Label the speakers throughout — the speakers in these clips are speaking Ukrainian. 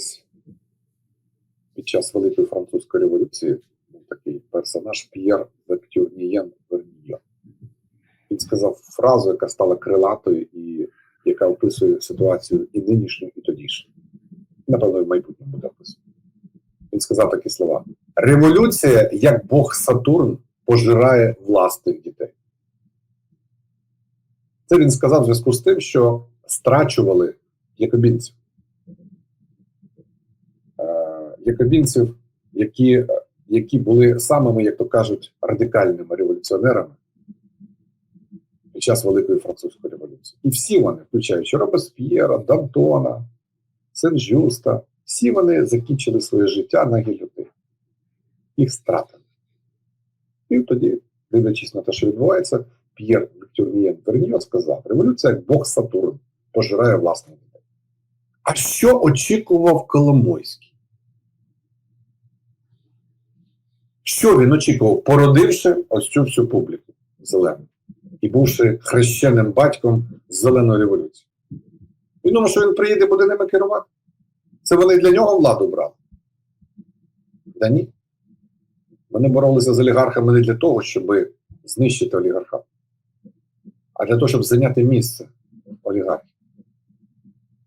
Speaker 1: колись під час Великої французької революції був такий персонаж П'єр Вектюрнієн Верньйон. Він сказав фразу, яка стала крилатою і яка описує ситуацію і нинішню, і тодішню. Напевно, і в майбутньому буде описувати. Він сказав такі слова: Революція, як Бог Сатурн, пожирає власних дітей. Це він сказав в зв'язку з тим, що страчували якобінців. Е, Якобінців, які, які були самими, як то кажуть, радикальними революціонерами під час Великої французької революції. І всі вони, включаючи Робесп'єра, Д'Антона, Сен-Жюста, всі вони закінчили своє життя на гільотині. Їх стратили. І тоді, дивлячись на те, що відбувається, П'єр Віктюрнієн Верньо сказав: революція як Бог Сатурн пожирає власних дітей. А що очікував Коломойський? Що він очікував, породивши ось цю всю публіку зелену і бувши хрещеним батьком зеленої революції? Він думав, що він приїде буде ними керувати. Це вони для нього владу брали? Да ні. Вони боролися з олігархами не для того, щоб знищити олігархат, а для того, щоб зайняти місце олігархів.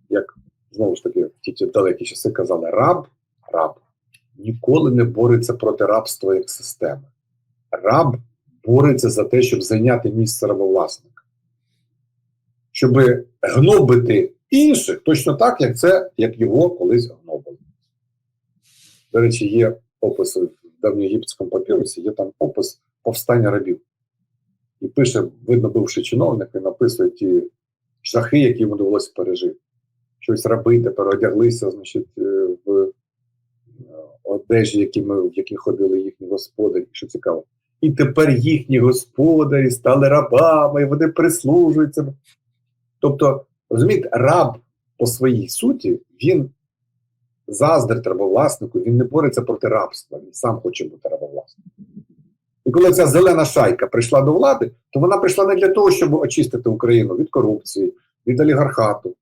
Speaker 1: Як знову ж таки в ті далекі часи казали, раб, раб ніколи не бореться проти рабства як системи. Раб бореться за те, щоб зайняти місце рабовласника, щоб гнобити інших точно так, як це, як його колись гнобили. До речі, є опис в давньоєгипетському папірусі, є там опис повстання рабів. І пише, видно, бивший чиновник, він описує ті жахи, які йому довелося пережити. Щось раби тепер одяглися, значить, е, в одежі, які ми, в які ходили їхні господарі, що цікаво. І тепер їхні господарі стали рабами, і вони прислужуються. Тобто, розумієте, раб по своїй суті, він заздрить рабовласнику, він не бореться проти рабства, він сам хоче бути рабовласником. І коли ця зелена шайка прийшла до влади, то вона прийшла не для того, щоб очистити Україну від корупції, від олігархату,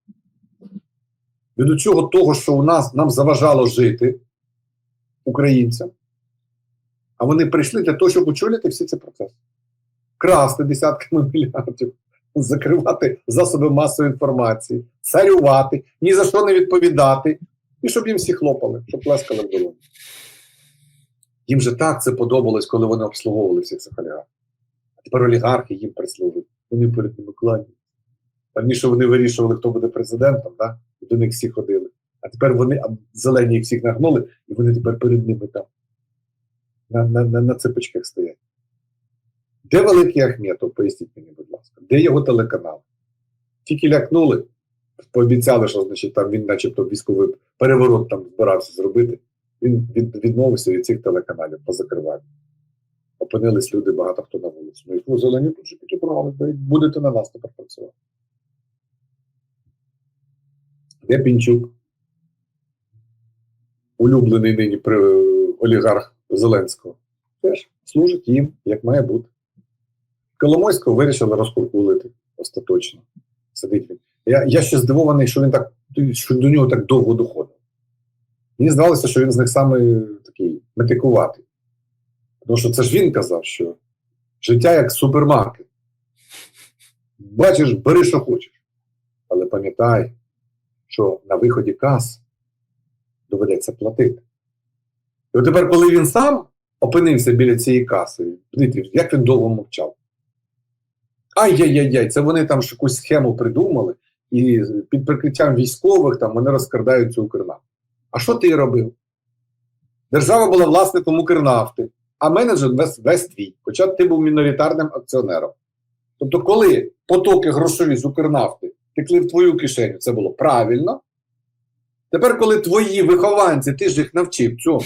Speaker 1: від усього того, що у нас нам заважало жити українцям. А вони прийшли для того, щоб очолити всі ці процеси. Красти десятками мільярдів, закривати засоби масової інформації, царювати, ні за що не відповідати, і щоб їм всі хлопали, щоб плескали в долоні. Їм же так це подобалось, коли вони обслуговували всіх цих олігархів. А тепер олігархи їм прислужують. Вони перед ними кланяються. Раніше вони вирішували, хто буде президентом, да? і до них всі ходили. А тепер вони зелені їх всіх нагнули, і вони тепер перед ними там на на, на, на цепочках стоять. Де великий Ахметов? Поясніть мені, будь ласка, де його телеканал? Тільки лякнули, пообіцяли, що значить, там він, начебто, військовий переворот там збирався зробити. Він від, відмовився від цих телеканалів по закриванню. Опинились люди, багато хто на вулиці. Ну, і зелені тут же підібрали, будете на нас тепер працювати. Де Пінчук? Улюблений нині олігарх Зеленського. Теж служить їм, як має бути. Коломойського вирішили розкуркулити остаточно. Сидить він. Я я ще здивований, що він так що до нього так довго доходив. Мені здавалося, що він з них саме такий метикуватий. Тому що це ж він казав, що життя як супермаркет. Бачиш, бери, що хочеш. Але пам'ятай, що на виході кас доведеться платити. І от тепер, коли він сам опинився біля цієї каси, як він довго мовчав. Ай-яй-яй-яй, це вони там якусь схему придумали, і під прикриттям військових там вони розкрадають цю Укрнафту. А що ти робив? Держава була власником Укрнафти, а менеджер весь, весь твій, хоча ти був міноритарним акціонером. Тобто, коли потоки грошові з Укрнафти текли в твою кишеню, це було правильно. Тепер, коли твої вихованці, ти ж їх навчив цьому,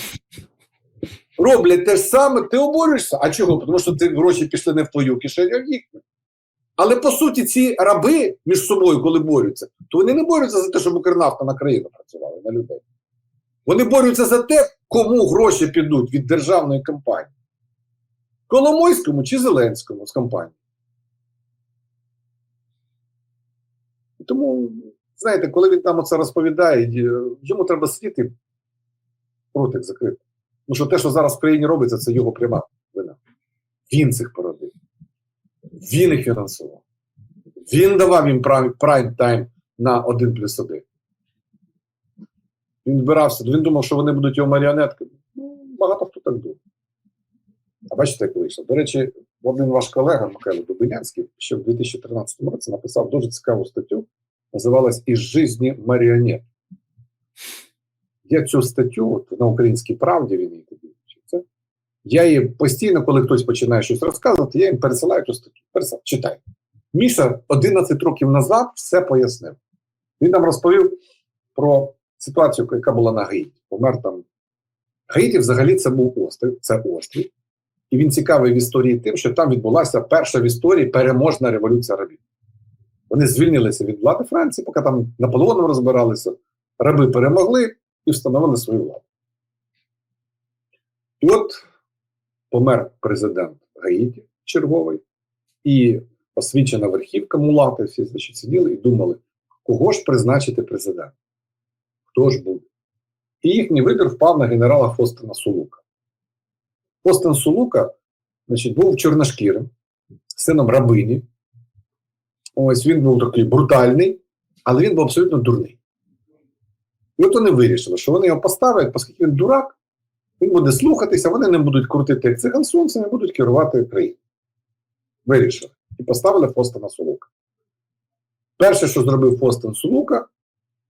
Speaker 1: роблять те ж саме, ти обурюєшся. А чого? Тому що ці гроші пішли не в твою кишеню, а в їхню. Але по суті, ці раби між собою, коли борються, то вони не борються за те, щоб Укрнафта на країну працювала, на людей. Вони борються за те, кому гроші підуть від державної компанії. Коломойському чи Зеленському з компанії. Тому знаєте, коли він там оце розповідає, е, йому треба сидіти ротик закрити. Тому що те, що зараз в країні робиться, це його пряма вина. Він цих породив. Він їх фінансував. Він давав їм прайм тайм на 1 плюс 1. Він збирався, він думав, що вони будуть його маріонетками. Ну, багато хто так думав. А бачите, як вийшло. До речі, один ваш колега Михайло Дубинянський ще в 2013 році написав дуже цікаву статтю, називалась Із жизні маріонет. Я цю статтю от, на українській правді він її тоді це. Я її постійно, коли хтось починає щось розказувати, я їм пересилаю цю статтю. Пересилаю, читай. Міша 11 років назад все пояснив. Він нам розповів про ситуацію, яка була на Гаїті. Помер там. Гаїті взагалі це був острів, це острів. І він цікавий в історії тим, що там відбулася перша в історії переможна революція рабів. Вони звільнилися від влади Франції, поки там Наполеоном розбиралися, раби перемогли і встановили свою владу. І от помер президент Гаїті черговий, і освічена верхівка мулати, всі значить, сиділи і думали, кого ж призначити президентом? Хто ж буде? І їхній вибір впав на генерала Фостена Сулука. Фостен Сулука значить, був чорношкірим, сином рабині. Ось він був такий брутальний, але він був абсолютно дурний. І от вони вирішили, що вони його поставлять, оскільки він дурак, він буде слухатися, вони не будуть крутити як циган сонцем, не будуть керувати країною. Вирішили. І поставили Фостена Сулука. Перше, що зробив Фостен Сулука,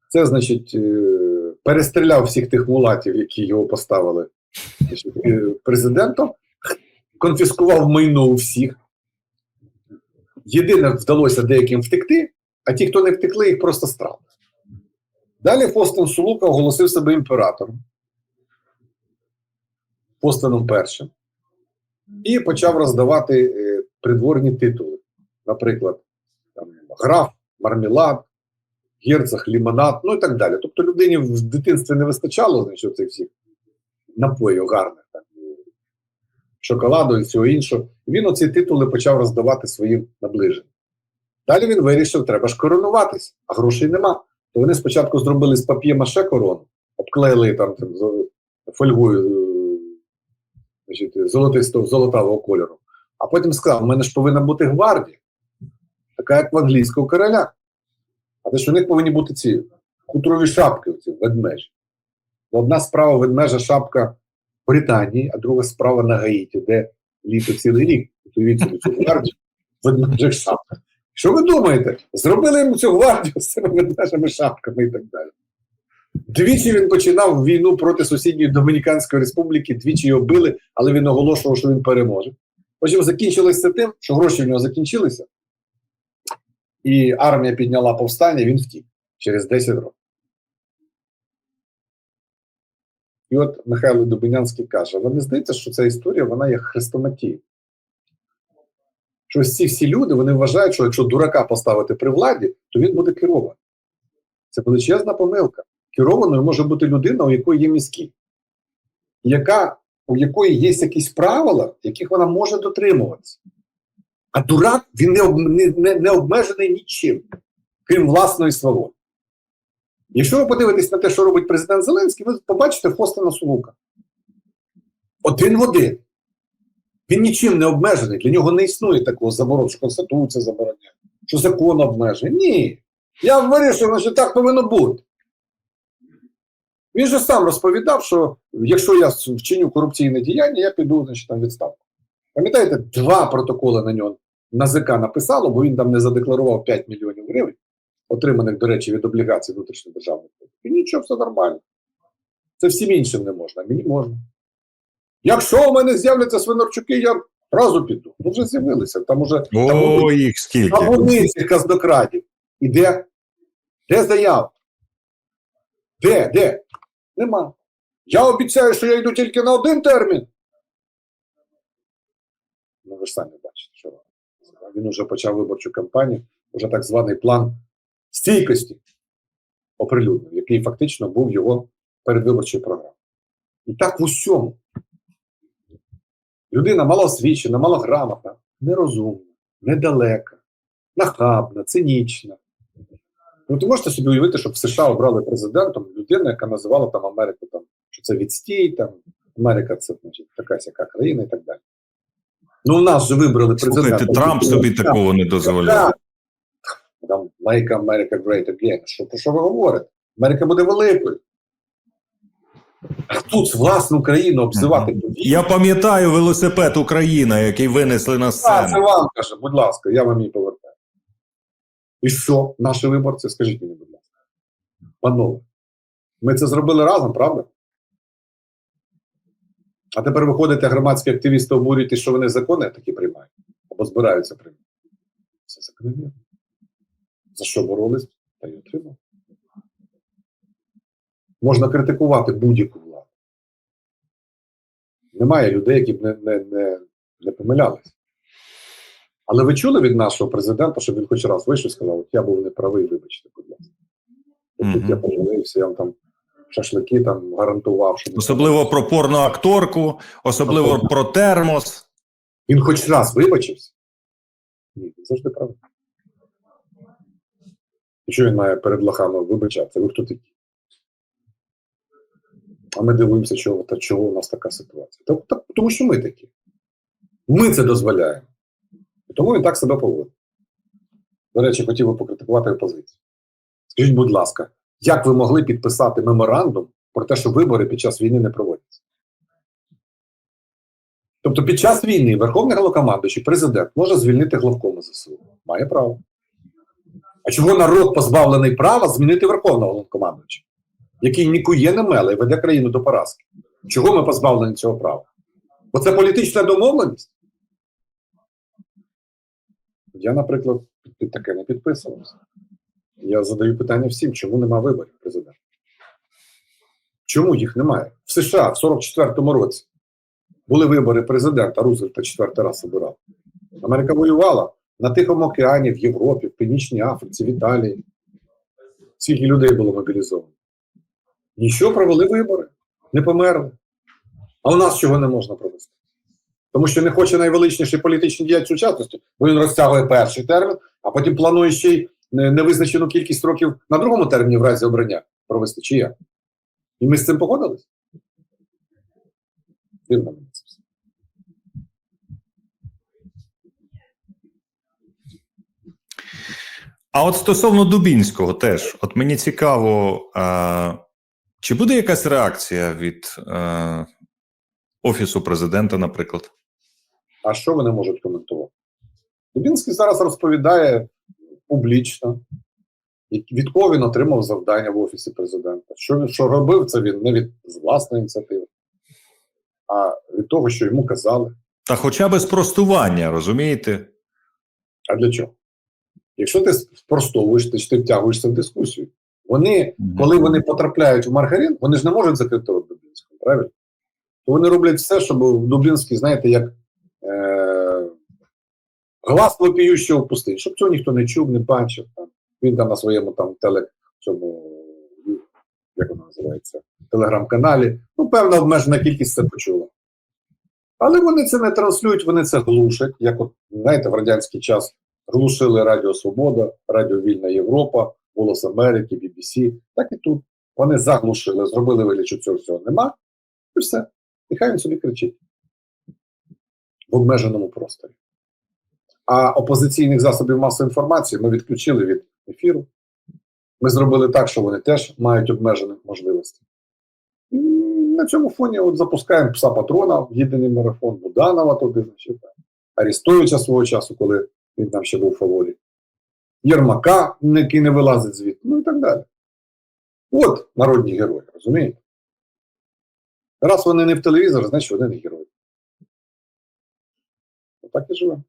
Speaker 1: це, значить, е, перестріляв всіх тих мулатів, які його поставили значить, е, президентом, конфіскував майно у всіх. Єдине вдалося деяким втекти, а ті, хто не втекли, їх просто страв. Далі Фостен Сулука оголосив себе імператором, Фостеном першим, і почав роздавати е, придворні титули. Наприклад, там, граф, мармелад, герцог, лімонад, ну і так далі. Тобто людині в дитинстві не вистачало значить, цих всіх напоїв гарних, так, шоколаду і всього іншого. І він оці титули почав роздавати своїм наближеним. Далі він вирішив, треба ж коронуватися, а грошей нема. То вони спочатку зробили з пап'є-маше корону, обклеїли там, там фольгою е, значить, золотавого кольору. А потім сказав: у мене ж повинна бути гвардія, така як в англійського короля. А те, що у них повинні бути ці хутрові шапки, ці ведмежі. Одна справа ведмежа шапка Британії, а друга справа на Гаїті, де літо цілий рік. Уявіть цю гвардію в ведмежих шапках. Що ви думаєте? Зробили йому цю гвардію з цими ведмежими шапками і так далі. Двічі він починав війну проти сусідньої Домініканської республіки, двічі його били, але він оголошував, що він переможе. Потім закінчилося тим, що гроші в нього закінчилися, і армія підняла повстання, він втік через 10 років. І от Михайло Дубинянський каже: вам не здається, що ця історія вона є хрестоматією. Що ці всі люди вони вважають, що якщо дурака поставити при владі, то він буде керований. Це величезна помилка. Керованою може бути людина, у якої є мізки, яка, у якої є якісь правила, яких вона може дотримуватися. А дурак він не, об, не, не обмежений нічим, крім власної свободи. Якщо ви подивитесь на те, що робить президент Зеленський, ви побачите Фостена Сулука. Один в один. Він нічим не обмежений. Для нього не існує такого заборону, що Конституція забороняє, що закон обмежує. Ні. Я вирішив, що так повинно бути. Він же сам розповідав, що якщо я вчиню корупційне діяння, я піду значить, там відставку. Пам'ятаєте, два протоколи на нього НАЗК написало, бо він там не задекларував 5 мільйонів гривень, отриманих, до речі, від облігацій внутрішньодержавних. І нічого, все нормально. Це всім іншим не можна, а мені можна. Якщо у мене з'являться свинорчуки, я одразу піду. Ну вже з'явилися. Там уже
Speaker 2: О, їх скільки.
Speaker 1: табуни цих казнокрадів. І де? Де заява? Де? Де? Нема. Я обіцяю, що я йду тільки на один термін. Ну, ви ж самі бачите, що він вже почав виборчу кампанію, вже так званий план стійкості оприлюднив, який фактично був його передвиборчою програмою. І так в усьому. Людина малоосвічена, малограмотна, нерозумна, недалека, нахабна, цинічна. Ну, ти можете собі уявити, щоб в США обрали президентом людину, яка називала там Америку, там, що це відстій, там, Америка це значить, така сяка країна і так далі. Ну, у нас же вибрали президента.
Speaker 2: Слухайте, Трамп собі такого не дозволяє.
Speaker 1: Так. Там Make America Great Again. Що, про що ви говорите? Америка буде великою. А тут власну країну обзивати повітря.
Speaker 2: Я пам'ятаю велосипед Україна, який винесли на
Speaker 1: А, це вам каже, будь ласка, я вам її повертаю. І що, наші виборці, скажіть мені, будь ласка. Панове, ми це зробили разом, правда? А тепер виходите, громадські активісти обурюєте, що вони закони такі приймають, або збираються приймати. Це закономірно. За що боролись, та й отримали. Можна критикувати будь-яку владу. Немає людей, які б не, не, не, не помилялись. Але ви чули від нашого президента, щоб він хоч раз вийшов і сказав, от я був неправий, вибачте, будь ласка. Тут
Speaker 2: Мгм.
Speaker 1: я помилився, я вам там шашлики там гарантував, що
Speaker 2: Особливо про порну акторку, особливо про термос.
Speaker 1: він хоч раз вибачився. Ні, він завжди правий. І що він має перед лохами вибачатися? Ви хто такі? А ми дивимося, чого, та чого у нас така ситуація. Та, та, тому що ми такі. Ми це дозволяємо. І тому він так себе поводить. До речі, хотів би покритикувати опозицію. Скажіть, будь ласка, як ви могли підписати меморандум про те, що вибори під час війни не проводяться? Тобто під час війни Верховний Голокомандуючий, президент може звільнити главкома ЗСУ. Має право. А чого народ позбавлений права змінити Верховного Головнокомандуючого, який нікує не меле і веде країну до поразки? Чого ми позбавлені цього права? Бо це політична домовленість? Я, наприклад, під таке не підписувався. Я задаю питання всім, чому нема виборів президента? Чому їх немає? В США в 44-му році були вибори президента, Рузвельта четвертий раз обирав. Америка воювала на Тихому океані, в Європі, в Північній Африці, в Італії. Скільки людей було мобілізовано? Нічого провели вибори, не померли. А у нас чого не можна провести? Тому що не хоче найвеличніший політичний діяч сучасності, бо він розтягує перший термін, а потім планує ще й невизначену кількість років на другому терміні в разі обрання провести. Чи як? І ми з цим погодились? Дивно мені це все.
Speaker 2: А от стосовно Дубінського теж, от мені цікаво, а, чи буде якась реакція від е, Офісу президента, наприклад?
Speaker 1: А що вони можуть коментувати? Дубінський зараз розповідає публічно, від кого він отримав завдання в Офісі президента. Що він що робив, це він не від власної ініціативи, а від того, що йому казали.
Speaker 2: Та хоча б спростування, розумієте?
Speaker 1: А для чого? Якщо ти спростовуєш, ти, ти втягуєшся в дискусію. Вони, коли вони потрапляють в маргарин, вони ж не можуть закрити рот Дубінському, правильно? То вони роблять все, щоб Дубінський, знаєте, як е- глаз вопіющого пустить, щоб цього ніхто не чув, не бачив. Там. Він там на своєму там теле, цьому, як воно називається, телеграм-каналі. Ну, певна обмежена кількість це почула. Але вони це не транслюють, вони це глушать. Як от, знаєте, в радянський час глушили Радіо Свобода, Радіо Вільна Європа, Голос Америки, BBC. Так і тут. Вони заглушили, зробили вигляд, що цього всього нема, і все. І хай він собі кричить в обмеженому просторі. А опозиційних засобів масової інформації ми відключили від ефіру. Ми зробили так, що вони теж мають обмежені можливості. На цьому фоні от запускаємо пса патрона в єдиний марафон, Буданова туди, значить, Арістовича свого часу, коли він там ще був в фаворі, Єрмака, який не вилазить звідти, ну і так далі. От народні герої, розумієте? Раз вони не в телевізор, значить вони не герої. Отак і живемо.